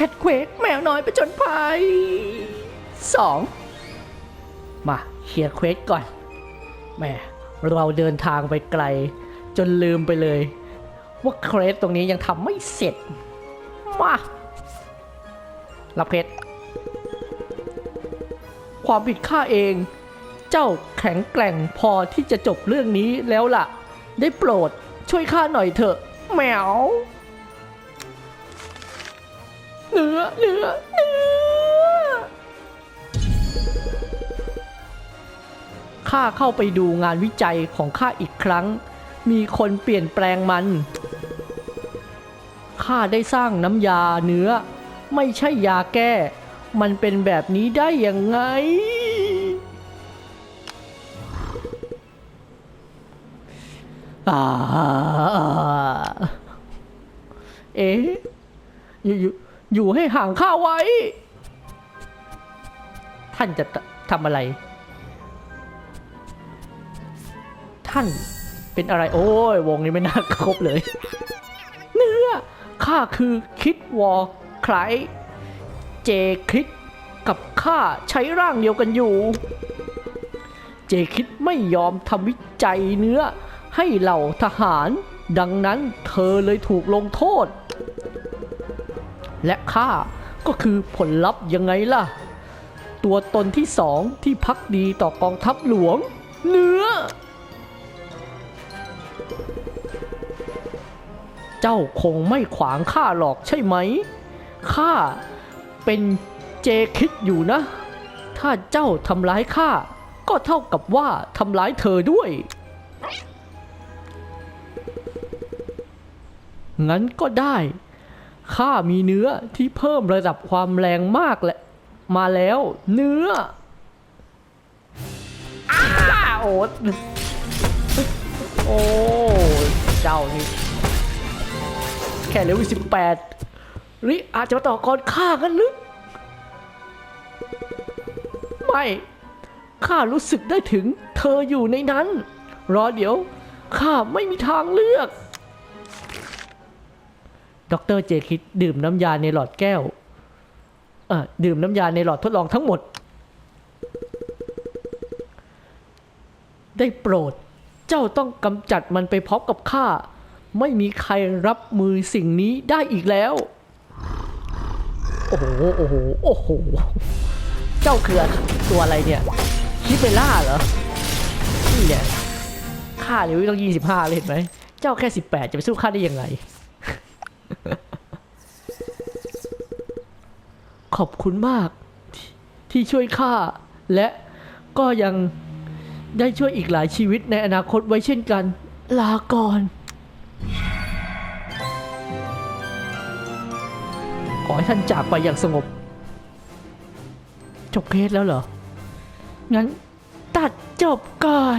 แคทเควกแมวน้อยประจนภัยสองมาเคลียร์เควสก่อนแหมเราเดินทางไปไกล จนลืมไปเลย ว่าเควสตรงนี้ยังทำไม่เสร็จ มา รับเพชรความผิดข้าเอง เจ้าแข็งแกร่งพอที่จะจบเรื่องนี้แล้วล่ะ ได้โปรดช่วยข้าหน่อยเถอะแมว เนื้อเนื้อเนื้อข้าเข้าไปดูงานวิจัยของข้าอีกครั้ง มีคนเปลี่ยนแปลงมัน ข้าได้สร้างน้ำยาเนื้อ ไม่ใช่ยาแก้ มันเป็นแบบนี้ได้ยังไง อ่า เอ๊ะอยู่ย อยู่ให้ห่างข้าไว้ ท่านจะทำอะไร ท่านเป็นอะไร โอ้ยวงนี้ไม่น่าครบเลย เนื้อข้าคือคิดวอลใครเจคริสกับข้าใช้ร่างเดียวกันอยู่ เจคิดไม่ยอมทำวิจัยเนื้อให้เหล่าทหาร ดังนั้นเธอเลยถูกลงโทษ และข้าก็คือผลลัพธ์ยังไงล่ะ ตัวตนที่สองที่พักดีต่อกองทัพหลวง เนื้อ เจ้าคงไม่ขวางข้าหรอกใช่ไหมข้าเป็นเจคิดอยู่นะ ถ้าเจ้าทำร้ายข้าก็เท่ากับว่าทำร้ายเธอด้วย งั้นก็ได้ ข้ามีเนื้อที่เพิ่มระดับความแรงมากแหละ มาแล้ว เนื้ออ้าโอ๊ตโอ้เจ้านี่แค่เลเวลสิบแปดริอาจจะมาต่อกรฆ่ากันหรือไม่ข้ารู้สึกได้ถึงเธออยู่ในนั้น รอเดี๋ยวข้าไม่มีทางเลือก ดรเจคิดดื่มน้ำยาในหลอดแก้วเออดื่มน้ำยาในหลอดทดลองทั้งหมด ได้โปรด เจ้าต้องกำจัดมันไปพร้อมกับข้า ไม่มีใครรับมือสิ่งนี้ได้อีกแล้ว โอ้โห โอ้โห โอ้โห เจ้าคือตัวอะไรเนี่ยคิเปล่าเหรอ นี่เนี่ยค่าเลเวลต้องยี่สิบห้าเลยเห็นไหม เจ้าแค่สิบแปดจะไปสู้ข้าได้ยังไง ขอบคุณมากที่ที่ช่วยข้าและก็ยังได้ช่วยอีกหลายชีวิตในอนาคตไว้เช่นกัน ลาก่อน ขอให้ท่านจากไปอย่างสงบ จบเคสแล้วเหรอ งั้นตัดจบก่อน